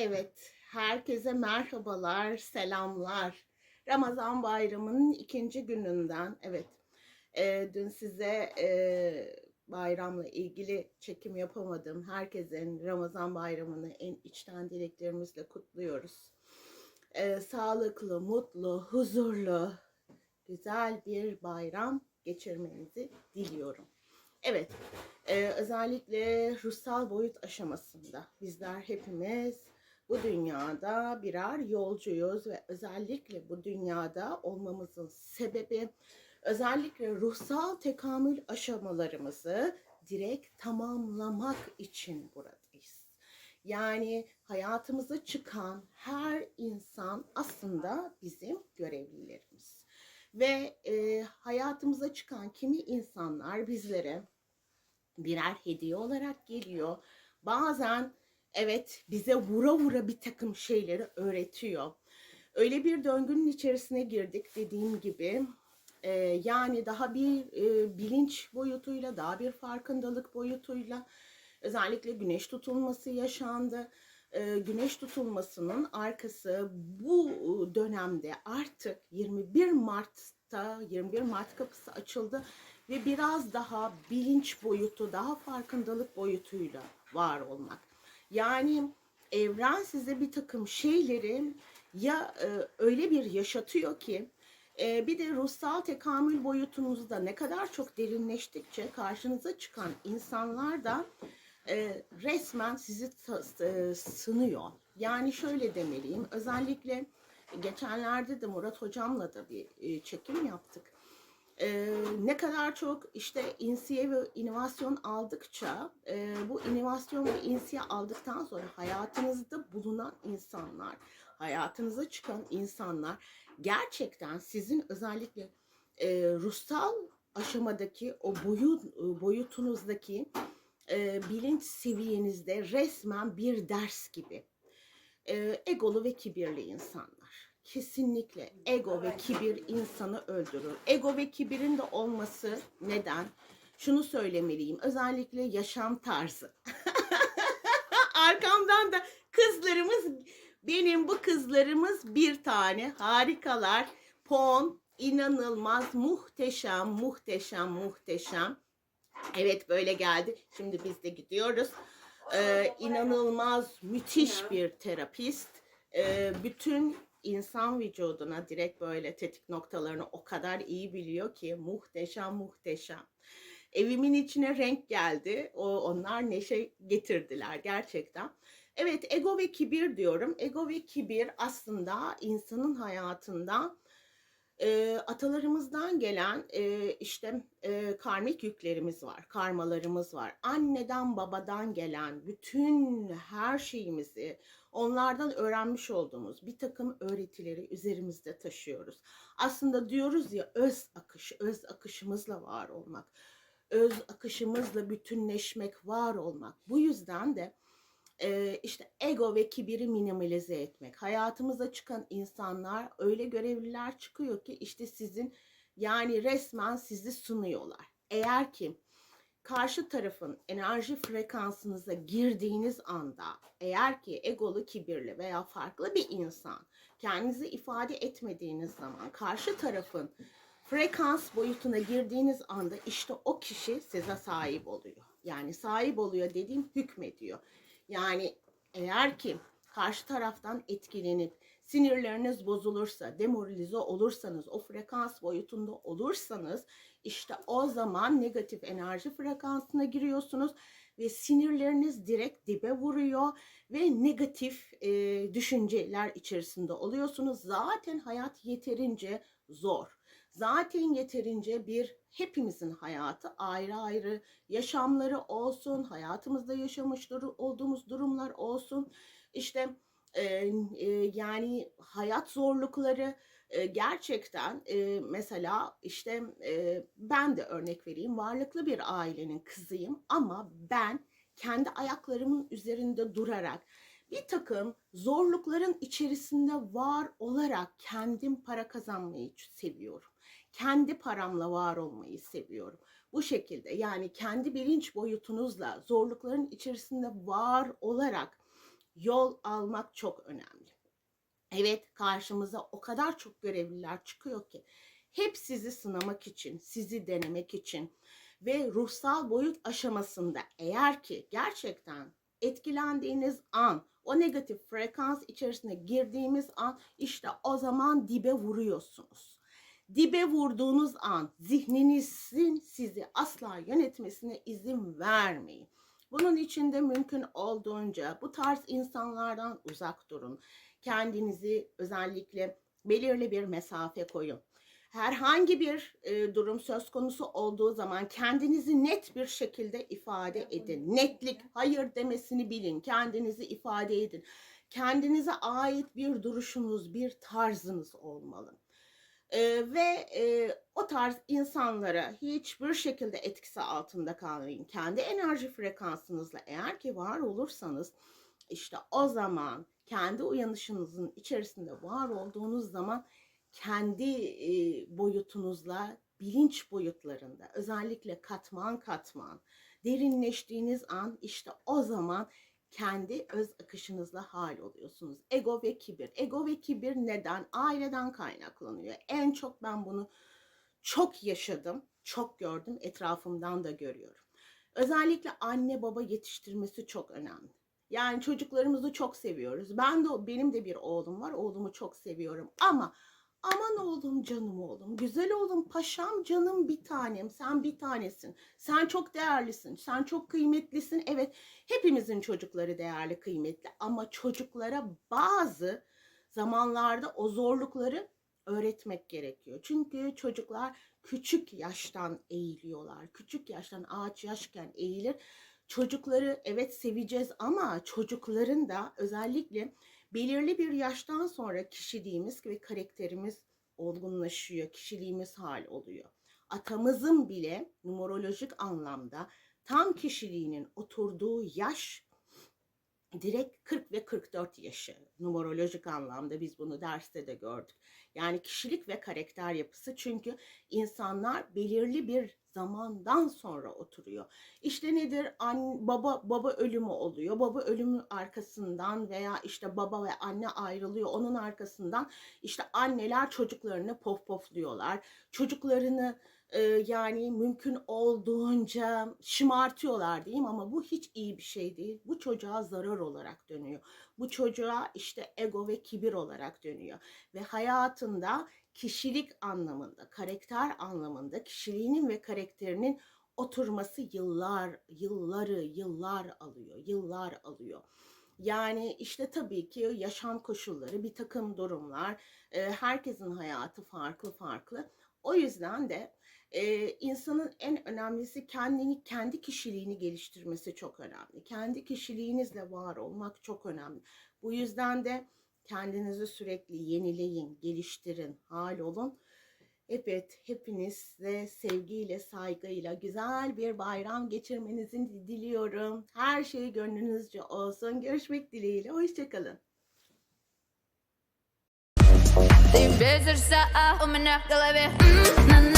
Evet, herkese merhabalar, selamlar. Ramazan bayramının ikinci gününden, evet, e, dün size e, bayramla ilgili çekim yapamadım. Herkesin Ramazan bayramını en içten dileklerimizle kutluyoruz. E, sağlıklı, mutlu, huzurlu, güzel bir bayram geçirmenizi diliyorum. Evet, e, özellikle ruhsal boyut aşamasında bizler hepimiz bu dünyada birer yolcuyuz ve özellikle bu dünyada olmamızın sebebi özellikle ruhsal tekamül aşamalarımızı direkt tamamlamak için buradayız. Yani hayatımıza çıkan her insan aslında bizim görevlilerimiz. Ve e, hayatımıza çıkan kimi insanlar bizlere birer hediye olarak geliyor. Bazen evet bize vura vura bir takım şeyleri öğretiyor. Öyle bir döngünün içerisine girdik dediğim gibi. Ee, yani daha bir e, bilinç boyutuyla, daha bir farkındalık boyutuyla özellikle güneş tutulması yaşandı. Ee, güneş tutulmasının arkası bu dönemde artık 21 Mart'ta 21 Mart kapısı açıldı ve biraz daha bilinç boyutu, daha farkındalık boyutuyla var olmak. Yani evren size bir takım şeyleri ya e, öyle bir yaşatıyor ki e, bir de ruhsal tekamül boyutunuzda ne kadar çok derinleştikçe karşınıza çıkan insanlar da e, resmen sizi e, sınıyor. Yani şöyle demeliyim özellikle geçenlerde de Murat hocamla da bir e, çekim yaptık. Ee, ne kadar çok işte insiye ve inovasyon aldıkça e, bu inovasyon ve insiye aldıktan sonra hayatınızda bulunan insanlar, hayatınıza çıkan insanlar gerçekten sizin özellikle e, ruhsal aşamadaki o boyut boyutunuzdaki e, bilinç seviyenizde resmen bir ders gibi e, egolu ve kibirli insanlar. Kesinlikle ego ve kibir insanı öldürür. Ego ve kibirin de olması neden? Şunu söylemeliyim. Özellikle yaşam tarzı. Arkamdan da kızlarımız benim bu kızlarımız bir tane harikalar. Pon inanılmaz muhteşem muhteşem muhteşem. Evet böyle geldi. Şimdi biz de gidiyoruz. Ee, inanılmaz müthiş bir terapist. Ee, bütün insan vücuduna direkt böyle tetik noktalarını o kadar iyi biliyor ki muhteşem muhteşem. Evimin içine renk geldi. O onlar neşe getirdiler gerçekten. Evet ego ve kibir diyorum. Ego ve kibir aslında insanın hayatında e, atalarımızdan gelen e, işte e, karmik yüklerimiz var, karmalarımız var. Anneden babadan gelen bütün her şeyimizi onlardan öğrenmiş olduğumuz bir takım öğretileri üzerimizde taşıyoruz. Aslında diyoruz ya öz akış, öz akışımızla var olmak, öz akışımızla bütünleşmek, var olmak. Bu yüzden de e, işte ego ve kibiri minimalize etmek. Hayatımıza çıkan insanlar öyle görevliler çıkıyor ki işte sizin yani resmen sizi sunuyorlar. Eğer ki karşı tarafın enerji frekansınıza girdiğiniz anda eğer ki egolu, kibirli veya farklı bir insan kendinizi ifade etmediğiniz zaman karşı tarafın frekans boyutuna girdiğiniz anda işte o kişi size sahip oluyor. Yani sahip oluyor dediğim hükmediyor. Yani eğer ki karşı taraftan etkilenip sinirleriniz bozulursa, demoralize olursanız, o frekans boyutunda olursanız işte o zaman negatif enerji frekansına giriyorsunuz ve sinirleriniz direkt dibe vuruyor ve negatif e, düşünceler içerisinde oluyorsunuz. Zaten hayat yeterince zor. Zaten yeterince bir hepimizin hayatı ayrı ayrı yaşamları olsun, hayatımızda yaşamış dur- olduğumuz durumlar olsun. İşte e, e, yani hayat zorlukları e, gerçekten e, mesela işte e, ben de örnek vereyim varlıklı bir ailenin kızıyım ama ben kendi ayaklarımın üzerinde durarak bir takım zorlukların içerisinde var olarak kendim para kazanmayı seviyorum. Kendi paramla var olmayı seviyorum. Bu şekilde yani kendi bilinç boyutunuzla zorlukların içerisinde var olarak yol almak çok önemli. Evet karşımıza o kadar çok görevliler çıkıyor ki hep sizi sınamak için, sizi denemek için ve ruhsal boyut aşamasında eğer ki gerçekten etkilendiğiniz an, o negatif frekans içerisine girdiğimiz an işte o zaman dibe vuruyorsunuz. Dibe vurduğunuz an zihninizin sizi asla yönetmesine izin vermeyin. Bunun için de mümkün olduğunca bu tarz insanlardan uzak durun. Kendinizi özellikle belirli bir mesafe koyun. Herhangi bir e, durum söz konusu olduğu zaman kendinizi net bir şekilde ifade edin. Netlik, hayır demesini bilin. Kendinizi ifade edin. Kendinize ait bir duruşunuz, bir tarzınız olmalı. E, ve e, o tarz insanlara hiçbir şekilde etkisi altında kalmayın. Kendi enerji frekansınızla eğer ki var olursanız işte o zaman kendi uyanışınızın içerisinde var olduğunuz zaman kendi boyutunuzla bilinç boyutlarında özellikle katman katman derinleştiğiniz an işte o zaman kendi öz akışınızla hal oluyorsunuz. Ego ve kibir. Ego ve kibir neden? Aileden kaynaklanıyor. En çok ben bunu çok yaşadım, çok gördüm, etrafımdan da görüyorum. Özellikle anne baba yetiştirmesi çok önemli. Yani çocuklarımızı çok seviyoruz. Ben de benim de bir oğlum var. Oğlumu çok seviyorum ama aman oğlum canım oğlum, güzel oğlum, paşam canım bir tanem, sen bir tanesin. Sen çok değerlisin, sen çok kıymetlisin. Evet, hepimizin çocukları değerli, kıymetli ama çocuklara bazı zamanlarda o zorlukları öğretmek gerekiyor. Çünkü çocuklar küçük yaştan eğiliyorlar. Küçük yaştan ağaç yaşken eğilir. Çocukları evet seveceğiz ama çocukların da özellikle belirli bir yaştan sonra kişiliğimiz ve karakterimiz olgunlaşıyor, kişiliğimiz hal oluyor. Atamızın bile numerolojik anlamda tam kişiliğinin oturduğu yaş direkt 40 ve 44 yaşı. Numerolojik anlamda biz bunu derste de gördük. Yani kişilik ve karakter yapısı çünkü insanlar belirli bir zamandan sonra oturuyor. İşte nedir? An, baba baba ölümü oluyor. Baba ölümü arkasından veya işte baba ve anne ayrılıyor. Onun arkasından işte anneler çocuklarını pof pofluyorlar. Çocuklarını yani mümkün olduğunca şımartıyorlar diyeyim ama bu hiç iyi bir şey değil. Bu çocuğa zarar olarak dönüyor. Bu çocuğa işte ego ve kibir olarak dönüyor. Ve hayatında kişilik anlamında, karakter anlamında kişiliğinin ve karakterinin oturması yıllar, yılları, yıllar alıyor, yıllar alıyor. Yani işte tabii ki yaşam koşulları, bir takım durumlar, herkesin hayatı farklı farklı. O yüzden de e, insanın en önemlisi kendini, kendi kişiliğini geliştirmesi çok önemli. Kendi kişiliğinizle var olmak çok önemli. Bu yüzden de kendinizi sürekli yenileyin, geliştirin, hal olun. Evet, hepinizle sevgiyle, saygıyla güzel bir bayram geçirmenizi diliyorum. Her şey gönlünüzce olsun. Görüşmek dileğiyle. Hoşçakalın. Ты бесишься, а у меня в голове м -м.